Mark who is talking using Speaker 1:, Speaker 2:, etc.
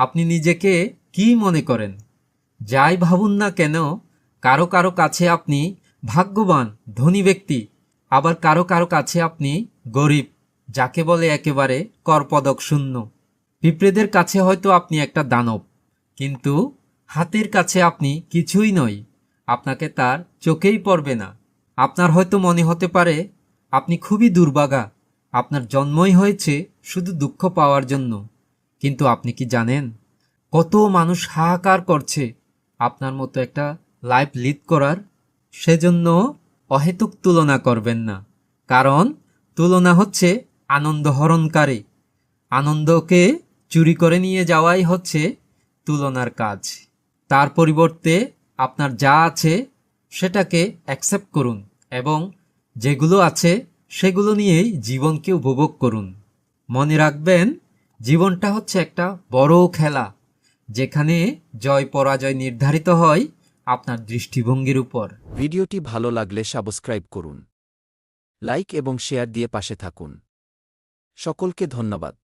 Speaker 1: আপনি নিজেকে কি মনে করেন? যাই ভাবুন না কেন, কারও কারও কাছে আপনি ভাগ্যবান, ধনী ব্যক্তি, আবার কারও কারও কাছে আপনি গরিব, যাকে বলে একেবারে করপদক শূন্য। পিঁপড়েদের কাছে হয়তো আপনি একটা দানব, কিন্তু হাতের কাছে আপনি কিছুই নয় আপনাকে তার চোখেই পড়বে না। আপনার হয়তো মনে হতে পারে, আপনি খুবই দুর্বাগা, আপনার জন্মই হয়েছে শুধু দুঃখ পাওয়ার জন্য। কিন্তু আপনি কি জানেন? কত মানুষ হাহাকার করছে আপনার মতো একটা লাইফ লিড করার? সেজন্য অহেতুক তুলনা করবেন না। কারণ তুলনা হচ্ছে আনন্দ হরণকারী। আনন্দকে চুরি করে নিয়ে যাওয়াই হচ্ছে তুলনার কাজ। তার পরিবর্তে আপনার যা আছে সেটাকে অ্যাকসেপ্ট করুন এবং যেগুলো আছে সেগুলো নিয়েই জীবনকে উপভোগ করুন। মনে রাখবেন জীবনটা হচ্ছে একটা বড় খেলা, যেখানে জয় পরাজয় নির্ধারিত হয় আপনার দৃষ্টিভঙ্গির উপর।
Speaker 2: ভিডিওটি ভালো লাগলে সাবস্ক্রাইব করুন, লাইক এবং শেয়ার দিয়ে পাশে থাকুন। সকলকে ধন্যবাদ।